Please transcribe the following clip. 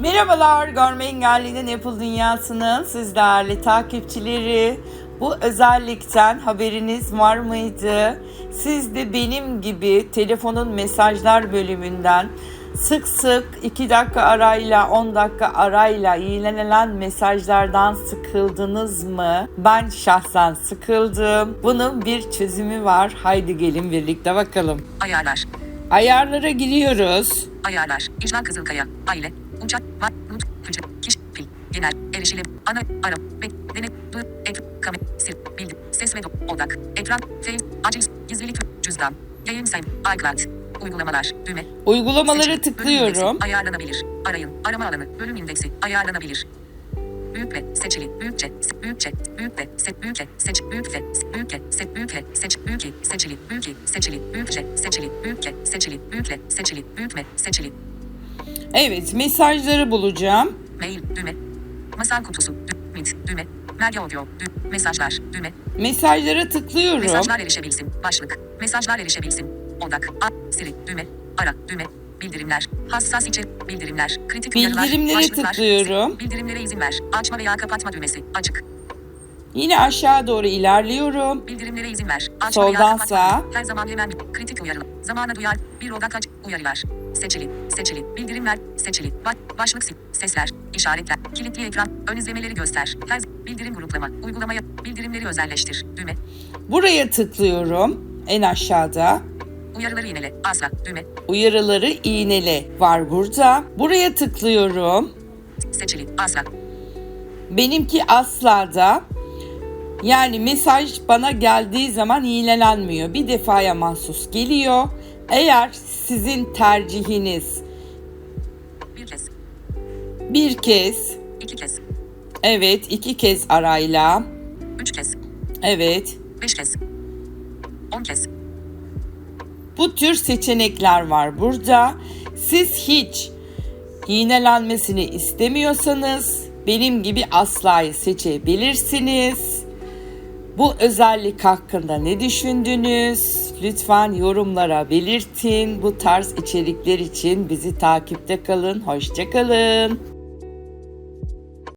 Merhabalar, Görme Engelli'nin Apple Dünyası'nın siz değerli takipçileri. Bu özellikten haberiniz var mıydı? Siz de benim gibi telefonun mesajlar bölümünden sık sık 2 dakika arayla 10 dakika arayla iğnelenen mesajlardan sıkıldınız mı? Ben şahsen sıkıldım. Bunun bir çözümü var. Haydi gelin birlikte bakalım. Ayarlar. Ayarlara giriyoruz. Ayarlar. İclan Kızılkaya. Aile. Uçak. Mat. Nut. Hücre. Kişi. Pil. Genel. Erişilim. Ana. Ara. Bek. Denet. Du. Ek. Kamera. Sil. Bildi. Ses ve odak. Ekran. Face. Aciz. Gizlilik. Cüzdan. Yayın sayım. iCloud. Uygulamalar. Düğme. Uygulamaları Seçim. Tıklıyorum. indeksi Ayarlanabilir. Arayın. Arama alanı. Bölüm indeksi. Ayarlanabilir. Büyük ve seçili. Büyükçe. Büyükçe. Büyük ve se, büyükçe. Seç. Büyük ve büyükçe. Se, büyük ve seç. Büyük seçili. Büyük seçili. Büyükçe. Seçili. Büyükçe. Seçili. Büyükle. Seçili. Büyük ve seçili. Evet, mesajları bulacağım. Mail. Düğme. Masal kutusu. Mit. Düğme. Merge audio. Dü, mesajlar. Düğme. Mesajlara tıklıyorum. Mesajlar erişebilsin. Başlık. Mesajlar erişebilsin. Odak. A. Siri. Düğme. Ara. Düğme. Bildirimler. Hassas içerik. Bildirimler. Kritik uyarılar. Bildirimlere başlıklar, tıklıyorum. Bildirimlere izin ver. Açma veya kapatma düğmesi. Açık. Yine aşağı doğru ilerliyorum. Bildirimlere izin ver. Açma Soldan veya kapatma. sağa. Her zaman hemen kritik uyarı. Zamana duyar. Bir odak aç. Uyarılar. Seçili. Seçili. Bildirimler. Seçili. Baş, başlık. Sesler. işaretler. Kilitli ekran. Ön izlemeleri göster. Her bildirim gruplama. Uygulamaya. Bildirimleri özelleştir. Düğme. Buraya tıklıyorum. En aşağıda. Uyarıları yinele. Asla. Düğme. Uyarıları iğnele var burada. Buraya tıklıyorum. Seçili. Asla. Benimki asla da yani mesaj bana geldiği zaman iğnelenmiyor. Bir defaya mahsus geliyor. Eğer sizin tercihiniz Bir kez. bir kez, iki kez. evet iki kez arayla, Üç kez. evet Beş kez. On kez. Bu tür seçenekler var burada. Siz hiç iğnelenmesini istemiyorsanız benim gibi aslayı seçebilirsiniz. Bu özellik hakkında ne düşündünüz? Lütfen yorumlara belirtin. Bu tarz içerikler için bizi takipte kalın. Hoşçakalın.